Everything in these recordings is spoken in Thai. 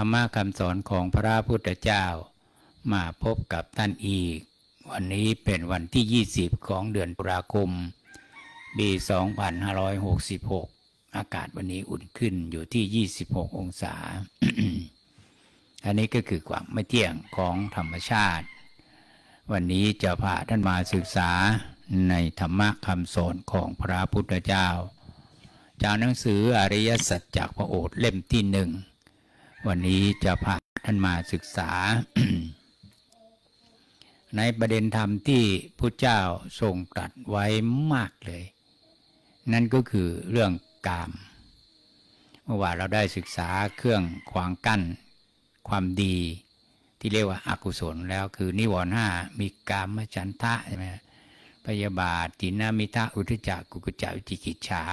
รรมะคำสอนของพระพุทธเจ้า มาพบกับท่านอีก วันนี้เป็นวันที่ 20 ของเดือนตุลาคมปี2566 อากาศวันนี้อุ่นขึ้นอยู่ที่ 26 องศา อันนี้ก็คือความไม่เที่ยงของธรรมชาติ วันนี้จะพาท่านมาศึกษาในธรรมะคำสอนของพระพุทธเจ้า จากหนังสืออริยสัจจากพระโอษฐ์เล่มที่หนึ่ง วันนี้จะพาท่านมาศึกษา ในประเด็นธรรมที่พระเจ้าทรงตรัสไว้มากเลย นั่นก็คือเรื่องกาม เมื่อวานเราได้ศึกษาเครื่องขวางกั้นความดีที่เรียกว่าอากุศลแล้วคือนิวรณ์ห้ามีกามฉันทะใช่ไหมพยาบาทตินามิทะอุทจักกุกุจาวิจิกิจฉา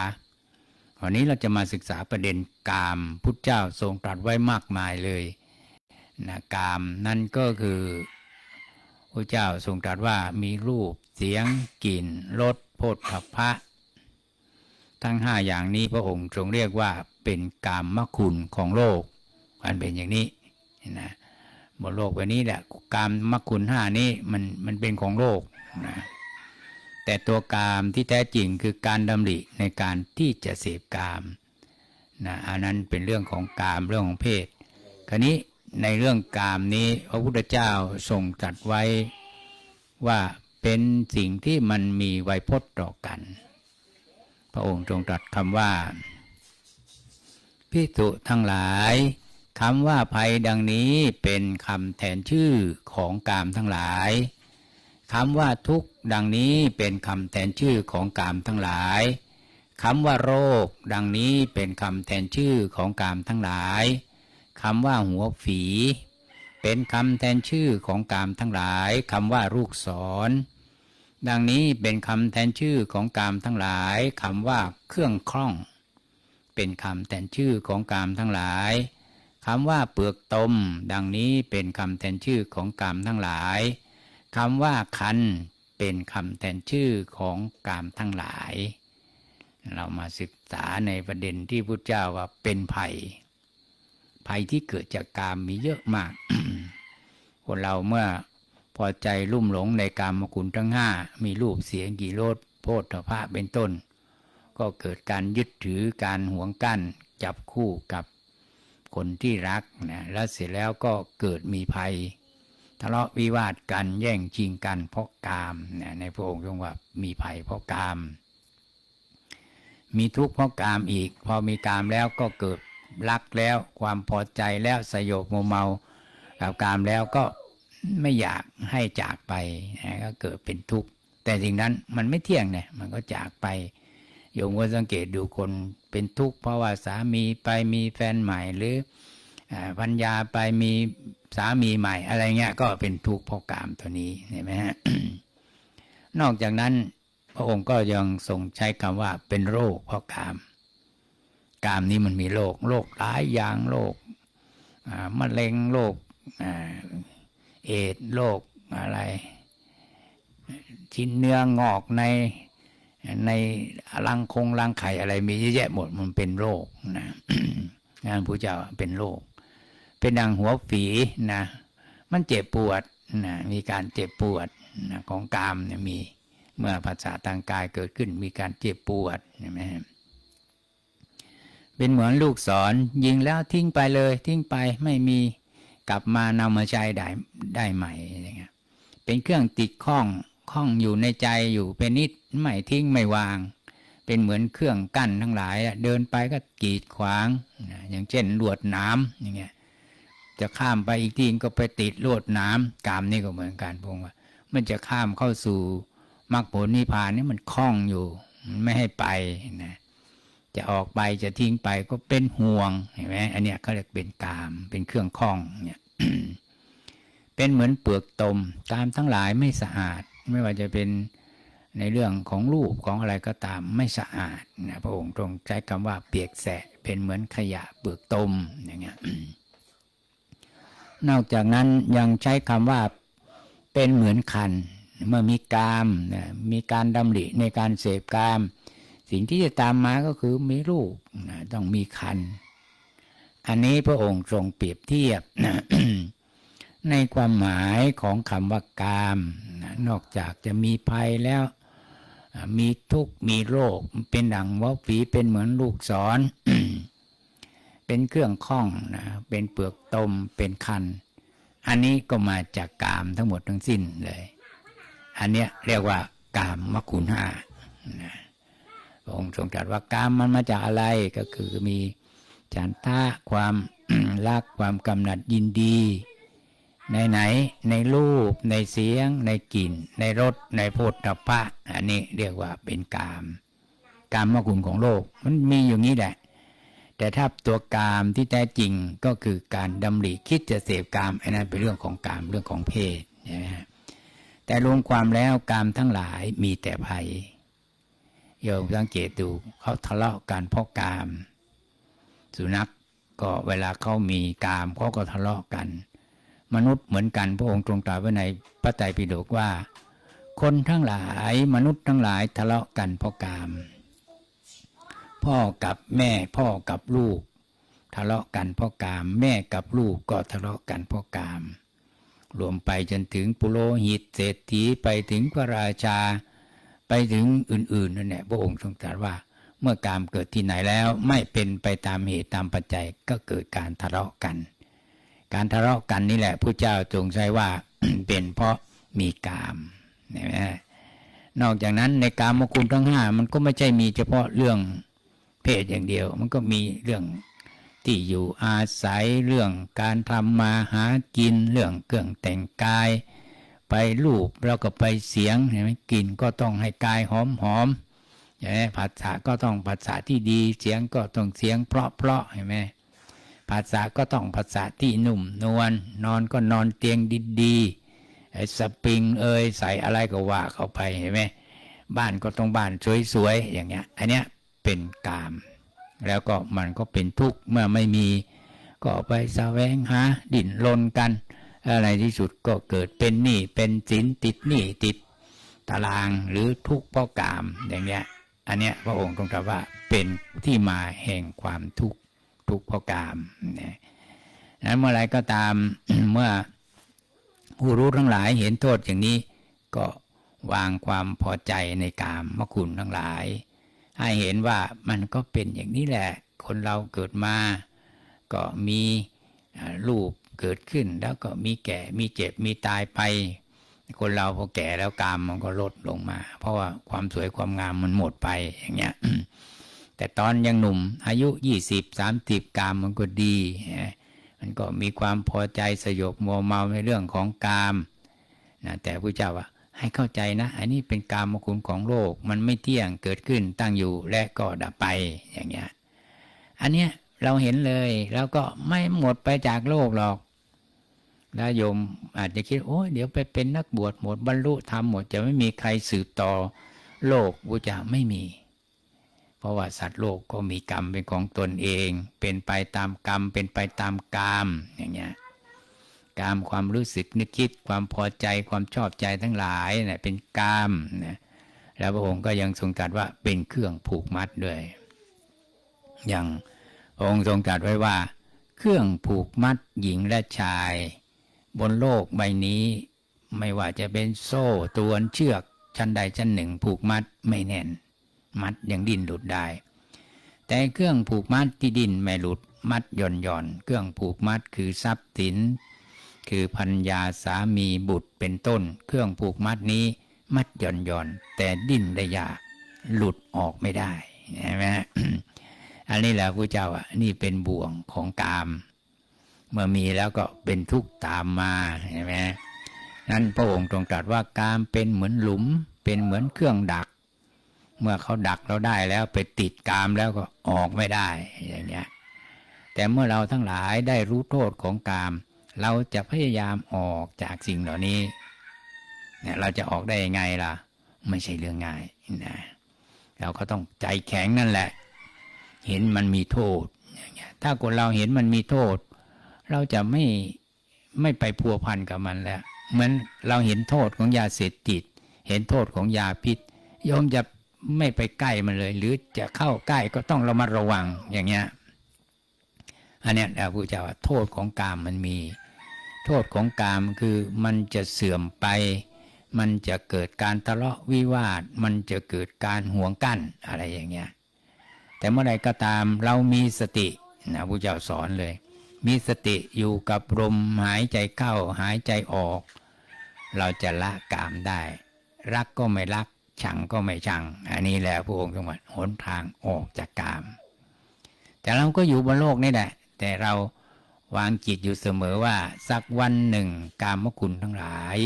วันนี้เราจะมาศึกษาประเด็นกามพุทธเจ้าทรงตรัสไว้มากมายเลยนะกามนั่นก็คือพระเจ้าทรงตรัสว่ามีรูปเสียงกลิ่นรสโผฏฐัพพะ ทั้งห้าอย่างนี้พระองค์ทรงเรียกว่าเป็นกามมคุณของโลกมันเป็นอย่างนี้นะบนโลกวันนี้แหละกามมคุณห้านี้มันมันเป็นของโลกนะ แต่ตัวกามที่แท้จริงคือการดำริในการที่จะเสพกามนะอันนั้นเป็นเรื่องของกามเรื่องของเพศ คราวนี้ในเรื่องกามนี้พระพุทธเจ้าทรงตรัสไว้ว่าเป็นสิ่งที่มันมีไวยพจน์ต่อกัน พระองค์ทรงตรัสคำว่าพิสุทั้งหลายคำว่าภัยดังนี้เป็นคำแทนชื่อของกามทั้งหลาย คำว่าทุกข์ดังนี้เป็นคำแทนชื่อของกามทั้งหลายคำว่าโรค ดังนี้เป็นคำแทนชื่อของกามทั้งหลายคำว่าหัวฝี เป็นคำแทนชื่อของกามทั้งหลายคำว่าลูกศร ดังนี้เป็นคำแทนชื่อของกามทั้งหลายคำว่าเครื่องคล่อง เป็นคำแทนชื่อของกามทั้งหลายคำว่าเปลือกตม ดังนี้เป็นคำแทนชื่อของกามทั้งหลาย คำว่าคันเป็นคำแทนชื่อของกามทั้งหลาย เรามาศึกษาในประเด็นที่พุทธเจ้าว่าเป็นภัย ภัยที่เกิดจากกามมีเยอะมาก คนเราเมื่อพอใจลุ่มหลงในกามคุณทั้งห้ามีรูปเสียงกี่โลดโพธภาพเป็นต้น ก็เกิดการยึดถือการหวงกั้นจับคู่กับคนที่รักนะแล้วเสร็จแล้วก็เกิดมีภัย ทะเลาะวิวาทกันแย่งชิงกันเพราะกามในพระองค์ทรงว่ามีภัยเพราะกาม มีทุกข์เพราะกามอีก พอมีกามแล้วก็เกิดรักแล้ว ความพอใจแล้วสยบโมเมากับกามแล้วก็ไม่อยากให้จากไปนะก็เกิดเป็นทุกข์แต่สิ่งนั้นมันไม่เที่ยงเนี่ยมันก็จากไปโยมก็สังเกตดูคนเป็นทุกข์เพราะว่าสามีไปมีแฟนใหม่หรือ พัญญาไปมีสามีใหม่ อะไรเงี้ย ก็เป็นทุกข์เพราะกามตัวนี้เห็นไหมฮะนอกจากนั้น พระองค์ก็ยังทรงใช้คำว่าเป็นโรคเพราะกาม กามนี้มันมีโรคโรคหลายอย่างโรคมะเร็งโรคเอดโรคอะไร ชิ้นเนื้องอกในในรังคงรังไข่อะไรมีเยอะแยะหมดมันเป็นโรคนะงานพระเจ้าเป็นโรค เป็นดังหัวฝีนะมันเจ็บปวดนะมีการเจ็บปวดนะของกามเนี่ยมีเมื่อภาษาทางกายเกิดขึ้นมีการเจ็บปวดใช่ไหมเป็นเหมือนลูกศรยิงแล้วทิ้งไปเลย ทิ้งไปไม่มีกลับมานำมาใช้ได้ได้ใหม่อะไรเงี้ยเป็นเครื่องติดข้องข้องอยู่ในใจอยู่เป็นนิดไม่ทิ้งไม่วาง เป็นเหมือนเครื่องกั้นทั้งหลาย เดินไปก็กีดขวาง อย่างเช่นลวดน้ำอย่างเงี้ย จะข้ามไปอีกทีก็ไปติดลวดน้ำกามนี่ก็เหมือนกันพงว่า มันจะข้ามเข้าสู่มรรคผลนิพพานนี่มันคล้องอยู่มันไม่ให้ไปนะจะออกไปจะทิ้งไปก็เป็นห่วงเห็นไหมอันเนี้ยเขาเรียกเป็นกามเป็นเครื่องคล้องเนี่ยเป็นเหมือนเปลือกตมกามทั้งหลายไม่สะอาด ไม่ว่าจะเป็นในเรื่องของรูปของอะไรก็ตามไม่สะอาดนะพระองค์ตรงใช้คำว่าเปียกแสะเป็นเหมือนขยะเปลือกตมอย่างเงี้ย นอกจากนั้นยังใช้คำว่าเป็นเหมือนคัน เมื่อมีกามมีการดำริในการเสพกาม สิ่งที่จะตามมาก็คือมีรูปต้องมีคัน อันนี้พระองค์ทรงเปรียบเทียบในความหมายของคำว่ากาม นอกจากจะมีภัยแล้ว มีทุกข์มีโรค เป็นดังว่าฝีเป็นเหมือนลูกศร เป็นเครื่องข้องนะเป็นเปลือกตมเป็นคัน อันนี้ก็มาจากกามทั้งหมดทั้งสิ้นเลย อันเนี้ยเรียกว่ากามมคุณห้านะองค์ทรงตรัสว่ากามมันมาจากอะไรก็คือมีฉันทะความรักความกำหนัดยินดี ในไหนในรูป ในเสียง ในกลิ่น ในรสในโพธพะอันนี้เรียกว่าเป็นกาม กามมคุณของโลก มันมีอย่างนี้แหละ แต่ถ้าตัวกามที่แท้จริงก็คือการดำริคิดจะเสพกามอันนั้นเป็นเรื่องของกามเรื่องของเพศใช่ไหมฮะแต่รวมความแล้วกามทั้งหลายมีแต่ภัยโยมสังเกตดูเขาทะเลาะกันเพราะกาม สุนัขก็เวลาเขามีกามเขาก็ทะเลาะกัน มนุษย์เหมือนกันพระองค์ทรงตรัสไว้ในพระไตรปิฎกว่า คนทั้งหลายมนุษย์ทั้งหลายทะเลาะกันเพราะกาม พ่อกับแม่พ่อกับลูก ทะเลาะกันเพราะกาม แม่กับลูกก็ทะเลาะกันเพราะกาม รวมไปจนถึงปุโรหิตเศรษฐีไปถึงพระราชา ไปถึงอื่นๆนั่นแหละพระองค์ทรงตรัสว่า เมื่อกามเกิดที่ไหนแล้วไม่เป็นไปตามเหตุตามปัจจัยก็เกิดการทะเลาะกัน การทะเลาะกันนี่แหละพระเจ้าทรงใช้ว่าเป็นเพราะมีกามเห็นไหมนอกจากนั้นในกามคุณทั้งห้ามันก็ไม่ใช่มีเฉพาะเรื่อง เพศอย่างเดียว มันก็มีเรื่องที่อยู่อาศัยเรื่องการทำมาหากินเรื่องเครื่องแต่งกาย ไปรูปแล้วก็ไปเสียงเห็นไหมกลิ่นก็ต้องให้กายหอมหอมเห็นไหมภาษาก็ต้องภาษาที่ดีเสียงก็ต้องเสียงเพราะเพราะเห็นไหมภาษาก็ต้องภาษาที่นุ่มนวลนอนก็นอนเตียงดีๆไอ้สปริงเอยใส่อะไรก็ว่าเข้าไปเห็นไหมบ้านก็ต้องบ้านสวยๆอย่างเงี้ยอันเนี้ย เป็นกาม แล้วก็มันก็เป็นทุกข์เมื่อไม่มี ก็ไปแสวงหาดิ้นรนกัน อะไรที่สุดก็เกิดเป็นหนี้เป็นสินติดหนี้ติดตารางหรือทุกข์เพราะกามอย่างเนี้ยอันเนี้ยพระองค์ตรงกับว่าเป็นที่มาแห่งความทุกข์ทุกข์เพราะกามนะนั้นเมื่อไรก็ตามเมื่อผู้รู้ทั้งหลายเห็นโทษอย่างนี้ก็วางความพอใจในกามมคุณทั้งหลาย ให้เห็นว่ามันก็เป็นอย่างนี้แหละ คนเราเกิดมาก็มีรูปเกิดขึ้น แล้วก็มีแก่มีเจ็บมีตายไป คนเราพอแก่แล้วกามมันก็ลดลงมา เพราะว่าความสวยความงามมันหมดไปอย่างเงี้ยแต่ตอนยังหนุ่มอายุยี่สิบสามสิบกามมันก็ดีนะมันก็มีความพอใจสยบมัวเมาในเรื่องของกามนะแต่พระเจ้าว่า ให้เข้าใจนะ อันนี้เป็นกามคุณของโลก มันไม่เที่ยงเกิดขึ้นตั้งอยู่และก็ดับไปอย่างเงี้ย อันเนี้ยเราเห็นเลยแล้วก็ไม่หมดไปจากโลกหรอกแล้วโยมอาจจะคิดโอ้ยเดี๋ยวไปเป็นนักบวชหมดบรรลุธรรมหมดจะไม่มีใครสืบต่อโลกบูจาไม่มี เพราะว่าสัตว์โลกก็มีกรรมเป็นของตนเอง เป็นไปตามกรรมเป็นไปตามกามอย่างเงี้ย กามความรู้สึกนึกคิดความพอใจความชอบใจทั้งหลายเนะี่ยเป็นกามนะแล้วพระองค์ก็ยังทรงตรัสว่าเป็นเครื่องผูกมัดด้วย อย่างพระองค์ทรงตรัสไว้ว่า เครื่องผูกมัดหญิงและชาย บนโลกใบนี้ ไม่ว่าจะเป็นโซ่ตรวนเชือกชั้นใดชั้นหนึ่ง ผูกมัดไม่แน่น มัดยังดิ้นหลุดได้ แต่เครื่องผูกมัดที่ดิ้นไม่หลุดมัดหย่อนหย่อนเครื่องผูกมัดคือทรัพย์สิน คือพัญญาสามีบุตรเป็นต้น เครื่องผูกมัดนี้ มัดหย่อนหย่อนแต่ดิ้นได้ยากหลุดออกไม่ได้ใช่ไหมอันนี้แหละพระเจ้าอะนี่เป็นบ่วงของกาม เมื่อมีแล้วก็เป็นทุกข์ตามมาเห็นไหมนั้นพระองค์ตรงตรัสว่ากามเป็นเหมือนหลุม เป็นเหมือนเครื่องดัก เมื่อเขาดักเราได้แล้วไปติดกามแล้วก็ออกไม่ได้อย่างเงี้ยแต่เมื่อเราทั้งหลายได้รู้โทษของกาม เราจะพยายามออกจากสิ่งเหล่านี้เนี่ยเราจะออกได้ยังไงล่ะ ไม่ใช่เรื่องง่ายนะเราก็ต้องใจแข็งนั่นแหละ เห็นมันมีโทษอย่างเงี้ยถ้าคนเราเห็นมันมีโทษ เราจะไม่ไม่ไปพัวพันกับมันแล้ว เหมือนเราเห็นโทษของยาเสพติด เห็นโทษของยาพิษโยมจะไม่ไปใกล้มันเลย หรือจะเข้าใกล้ก็ต้องระมัดระวังอย่างเงี้ยอันเนี้ยพระพุทธเจ้าว่าโทษของกามมันมี โทษของกามคือมันจะเสื่อมไป มันจะเกิดการทะเลาะวิวาท มันจะเกิดการห่วงกั้นอะไรอย่างเงี้ย แต่เมื่อใดก็ตามเรามีสตินะพระเจ้าสอนเลย มีสติอยู่กับลมหายใจเข้าหายใจออก เราจะละกามได้ รักก็ไม่รักชังก็ไม่ชัง อันนี้แหละพระองค์ทรงบอกหนทางออกจากกาม แต่เราก็อยู่บนโลกนี่แหละ แต่เรา วางจิตอยู่เสมอว่า สักวันหนึ่งกามคุณทั้งหลาย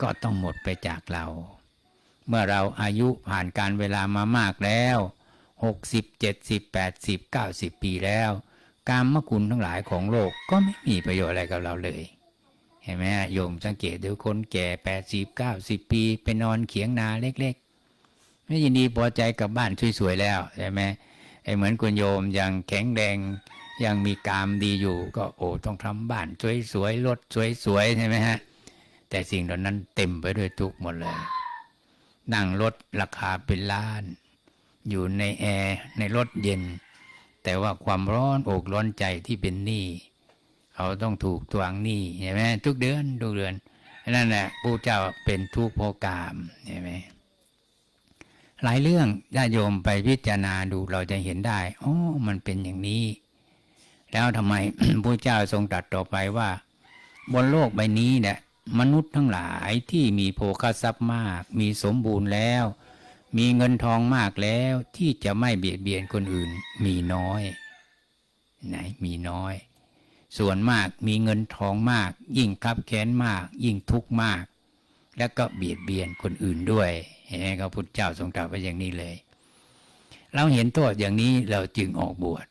ก็ต้องหมดไปจากเรา เมื่อเราอายุผ่านการเวลามามากแล้วหกสิบเจ็ดสิบแปดสิบเก้าสิบปีแล้วกามคุณทั้งหลายของโลกก็ไม่มีประโยชน์อะไรกับเราเลย เห็นไหมโยมสังเกตดูคนแก่แปดสิบเก้าสิบปีไปนอนเขียงนาเล็กๆ ไม่ยินดีพอใจกับบ้านสวยๆแล้วใช่ไหมไอ้เหมือนคุณโยมยังแข็งแรง ยังมีกามดีอยู่ ก็โอ้ต้องทำบ้านสวยๆรถสวยๆใช่ไหมฮะ แต่สิ่งเหล่านั้นเต็มไปด้วยทุกข์หมดเลย นั่งรถราคาเป็นล้าน อยู่ในแอร์ในรถเย็น แต่ว่าความร้อนอกร้อนใจที่เป็นหนี้เขาต้องถูกทวงหนี้เห็นไหมทุกเดือนทุกเดือนนั่นแหละผู้เจ้าเป็นทุกข์เพราะกามเห็นไหมหลายเรื่องญาโยมไปพิจารณาดูเราจะเห็นได้ อ๋อ มันเป็นอย่างนี้ แล้วทำไมผู้เจ้าทรงตรัสต่อไปว่า บนโลกใบนี้เนี่ยมนุษย์ทั้งหลายที่มีโภคทรัพย์มาก มีสมบูรณ์แล้ว มีเงินทองมากแล้วที่จะไม่เบียดเบียนคนอื่น มีน้อย ไหนมีน้อย ส่วนมากมีเงินทองมาก ยิ่งคับแค้นมาก ยิ่งทุกข์มาก แล้วก็เบียดเบียนคนอื่นด้วยเห็นไหมครับพุทธเจ้าทรงตรัสไว้อย่างนี้เลย เราเห็นโทษอย่างนี้เราจึงออกบวช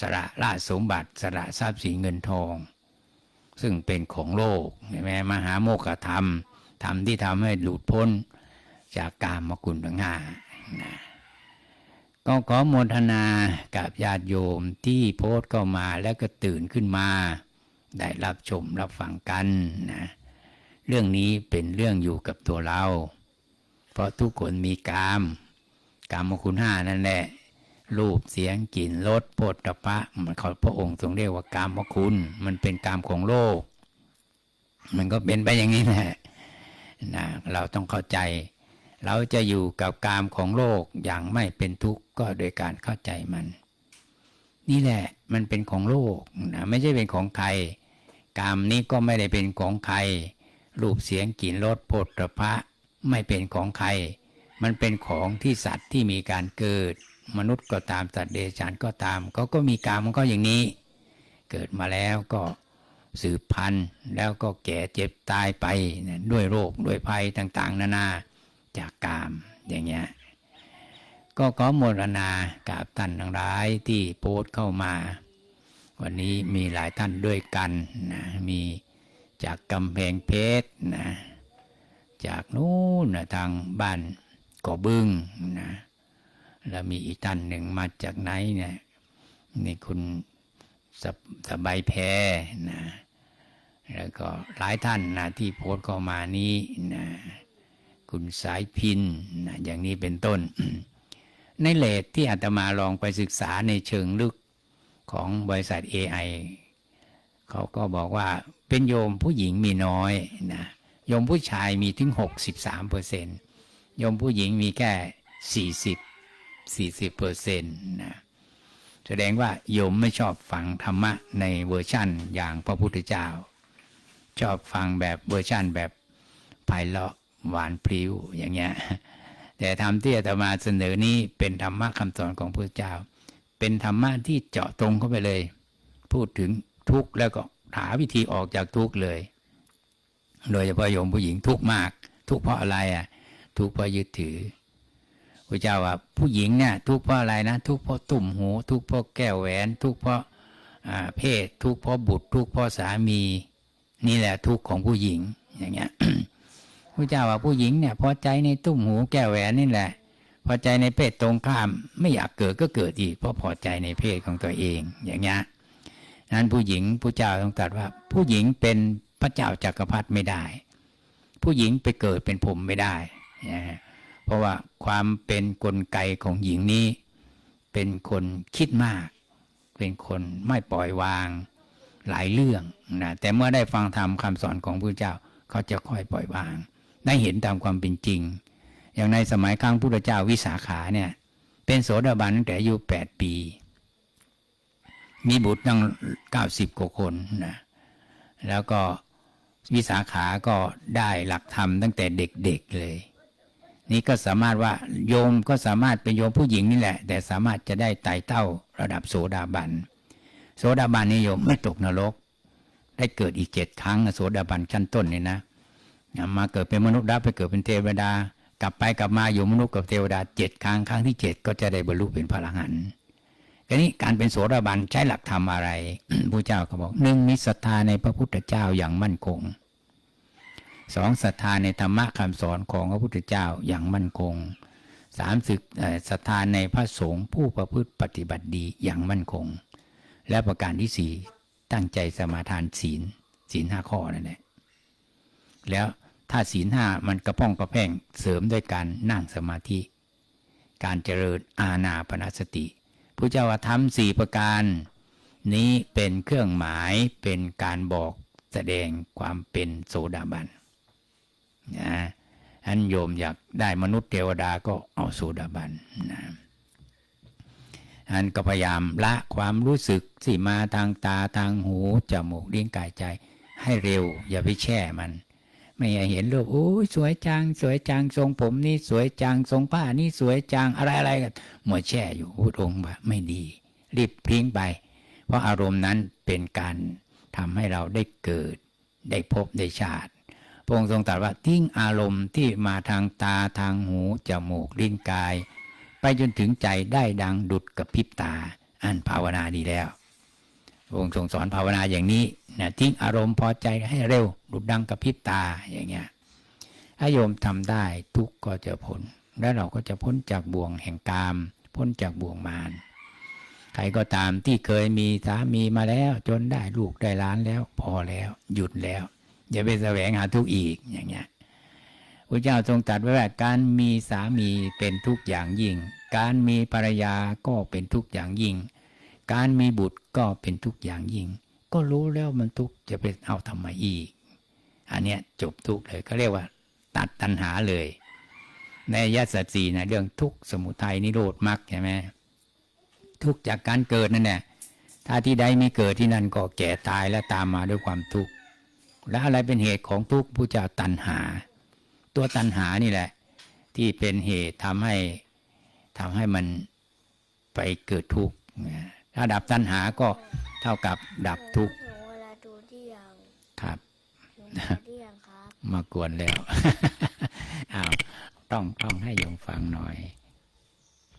สละราชสมบัติสละทรัพย์สินเงินทอง ซึ่งเป็นของโลกเห็นไหมมหาโมกขธรรมธรรมที่ทำให้หลุดพ้นจากกามกุลทั้งห้านะก็ขอโมทนากับญาติโยมที่โพสต์เข้ามาแล้วก็ตื่นขึ้นมา ได้รับชมรับฟังกันนะเรื่องนี้เป็นเรื่องอยู่กับตัวเรา เพราะทุกคนมีกาม กามคุณห้านั่นแหละ รูปเสียงกลิ่นรสโผฏฐัพพะมันเขาพระองค์ทรงเรียกว่ากามคุณ มันเป็นกามของโลก มันก็เป็นไปอย่างนี้แหละนะเราต้องเข้าใจ เราจะอยู่กับกามของโลกอย่างไม่เป็นทุกข์ก็โดยการเข้าใจมัน นี่แหละมันเป็นของโลกนะไม่ใช่เป็นของใครกามนี้ก็ไม่ได้เป็นของใคร รูปเสียงกลิ่นรสโผฏฐัพพะไม่เป็นของใคร มันเป็นของที่สัตว์ที่มีการเกิด มนุษย์ก็ตามสัตว์เดรัจฉานก็ตามเขาก็มีกามมันก็อย่างนี้ เกิดมาแล้วก็สืบพันธุ์แล้วก็แก่เจ็บตายไปด้วยโรคด้วยภัยต่าง ๆ นานาจากกามอย่างเงี้ยก็ขอโมรนากับท่านทั้งหลายที่โพสต์เข้ามา วันนี้มีหลายท่านด้วยกันนะมีจากกำแพงเพชรนะจากนู้นนะทางบ้านก่อบึงนะ แล้วมีอีกท่านหนึ่งมาจากไหนเนี่ยนี่คุณสบสบายแพรนะแล้วก็หลายท่านนะที่โพสต์เข้ามานี้นะคุณสายพินนะอย่างนี้เป็นต้น ในเลทที่อาตมาลองไปศึกษาในเชิงลึกของบริษัท AI เขาก็บอกว่าเป็นโยมผู้หญิงมีน้อยนะโยมผู้ชายมีถึง 63เปอร์เซ็นต์โยมผู้หญิงมีแค่ 40 40เปอร์เซ็นต์นะแสดงว่าโยมไม่ชอบฟังธรรมะในเวอร์ชั่นอย่างพระพุทธเจ้า ชอบฟังแบบเวอร์ชั่นแบบไพเราะหวานพริ้วอย่างเงี้ยแต่ธรรมที่อาตมาเสนอนี้เป็นธรรมะคำสอนของพระเจ้า เป็นธรรมะที่เจาะตรงเข้าไปเลย พูดถึงทุกข์แล้วก็หาวิธีออกจากทุกข์เลย โดยเฉพาะโยมผู้หญิงทุกข์มาก ทุกข์เพราะอะไรอะ ทุกข์เพราะยึดถือ พระเจ้าว่าผู้หญิงเนี่ยทุกข์เพราะอะไรนะทุกข์เพราะตุ่มหู ทุกข์เพราะแก้วแหวน ทุกข์เพราะเพศ ทุกข์เพราะบุตร ทุกข์เพราะสามี นี่แหละทุกข์ของผู้หญิงอย่างเงี้ยพระเจ้าว่าผู้หญิงเนี่ยพอใจในตุ่มหูแก้วแหวนนี่แหละ พอใจในเพศตรงข้าม ไม่อยากเกิดก็เกิดอีก เพราะพอใจในเพศของตัวเองอย่างเงี้ยนั้นผู้หญิงผู้เจ้าต้องตรัสว่า ผู้หญิงเป็นพระเจ้าจักรพรรดิไม่ได้ ผู้หญิงไปเกิดเป็นผมไม่ได้นะฮะ เพราะว่าความเป็นกลไกของหญิงนี้ เป็นคนคิดมาก เป็นคนไม่ปล่อยวางหลายเรื่องนะแต่เมื่อได้ฟังธรรมคำสอนของพระเจ้าเขาจะค่อยปล่อยวาง ได้เห็นตามความเป็นจริง อย่างในสมัยครั้งพุทธเจ้าวิสาขาเนี่ยเป็นโสดาบันตั้งแต่อายุแปดปี มีบุตรตั้งเก้าสิบกว่าคนนะแล้วก็วิสาขาก็ได้หลักธรรมตั้งแต่เด็กๆเลย นี่ก็สามารถว่าโยมก็สามารถเป็นโยมผู้หญิงนี่แหละ แต่สามารถจะได้ไต่เต้าระดับโสดาบัน โสดาบันนี่โยมไม่ตกนรก ได้เกิดอีกเจ็ดครั้งโสดาบันชั้นต้นนี่นะมาเกิดเป็นมนุษย์แล้ไปเกิดเป็นเทวดา กลับไปกลับมาอยู่มนุษย์กับเทวดาเจ็ดครั้งครั้งที่เจ็ดก็จะได้บรรลุเป็นพระอรหันต์ทีนี้การเป็นโสดาบันใช้หลักธรรมอะไรพระเจ้าก็บอกหนึ่งมีศรัทธาในพระพุทธเจ้าอย่างมั่นคง สองศรัทธาในธรรมะคำสอนของพระพุทธเจ้าอย่างมั่นคงสามสึกศรัทธาในพระสงฆ์ผู้ประพฤติปฏิบัติดีอย่างมั่นคง และประการที่สี่ตั้งใจสมาทานศีลศีลห้าข้อนั่นแหละแล้วถ้าศีลห้ามันกระป้องกระแพงเสริมด้วยการนั่งสมาธิ การเจริญอาณาปณสติพระเจ้าว่าทำสี่ประการ นี้เป็นเครื่องหมายเป็นการบอกแสดงความเป็นโสดาบัน นะอันโยมอยากได้มนุษย์เทวดาก็เอาโสดาบันนะอันก็พยายามละความรู้สึกที่มาทางตาทางหูจมูกลิ้นกายใจ ให้เร็ว อย่าไปแช่มัน ไม่ให้เห็นรูปโอ้ยสวยจัง สวยจังทรงผมนี่สวยจังทรงผ้านี่สวยจังอะไรอะไรกันหมดแช่อยู่พุทองค์ว่าไม่ดี รีบพลิ้งไป เพราะอารมณ์นั้นเป็นการทำให้เราได้เกิด ได้พบได้ชาติ พระองค์ทรงตรัสว่าทิ้งอารมณ์ที่มาทางตาทางหูจมูกลิ้นกาย ไปจนถึงใจได้ดังดุดกับพริบตา อันภาวนาดีแล้วพระองค์ทรงสอนภาวนาอย่างนี้นะทิ้งอารมณ์พอใจให้เร็วดุดดังกับพริบตาอย่างเงี้ยถ้าโยมทำได้ทุกข์ก็จะพ้นและเราก็จะพ้นจากบ่วงแห่งกาม พ้นจากบ่วงมารใครก็ตามที่เคยมีสามีมาแล้ว จนได้ลูกได้ล้านแล้ว พอแล้วหยุดแล้ว อย่าไปแสวงหาทุกข์อีกอย่างเงี้ยพระเจ้าทรงตรัสไว้ว่าการมีสามีเป็นทุกข์อย่างยิ่ง การมีภรรยาก็เป็นทุกข์อย่างยิ่ง การมีบุตรก็เป็นทุกข์อย่างยิ่ง ก็รู้แล้วมันทุกข์จะไปเอาทำไมอีก อันเนี้ยจบทุกข์เลยก็เรียกว่า ตัดตัณหาเลย ในอายะสัจสีนะเรื่องทุกข์สมุทัยนิโรธมรรคใช่ไหมทุกข์จากการเกิดนั่นแหละถ้าที่ใดไม่เกิดที่นั่นก็แก่ตายและตามมาด้วยความทุกข์ และอะไรเป็นเหตุของทุกข์ผู้เจ้าตัณหา ตัวตัณหานี่แหละ ที่เป็นเหตุทำให้ทำให้มันไปเกิดทุกข์นะถ้าดับตัณหาก็เท่ากับดับทุกข์หนูเวลาดูที่ยังครับหนูดูที่ยังครับมากวนแล้วอ้าวต้องต้องให้โยมฟังหน่อย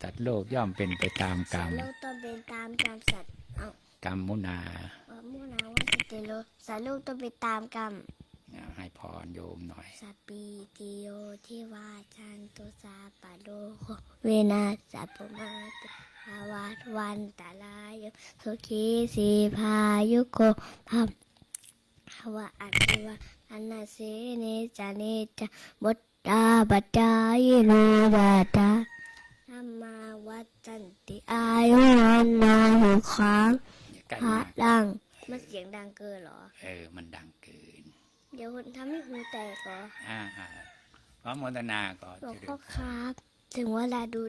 สัตว์โลกย่อมเป็นไปตามกรรมสัตว์โลกต้องเป็นตามกรรมสัตว์เอากรรมมุนาเอา มุนาว่าสเตโลสัตว์โลกต้องเป็นตามกรรมอ่าให้พรโยมหน่อยสัปปีติโยที่ว่าชันตุสาปะโลโคเวนาสัพพมาตุภาวัตวันตาลายโยสุขีสีพายุโกพัมภาวะอัจจิวะอันนาเสเนจาเนจาบุตตาปัจจายโนบัตตาธัมมาวัจจันติอายุวันนาหุขังอย่าใกล้พระมากดัง มันเสียงดังเกินเหรอ เออ มันดังเกิน เดี๋ยวคนทำให้หูแตกเหรอ อ่าอ่าพร้อมโมทนาก่อนหลวงเจริญพ่อครับ ถึงเวลาดู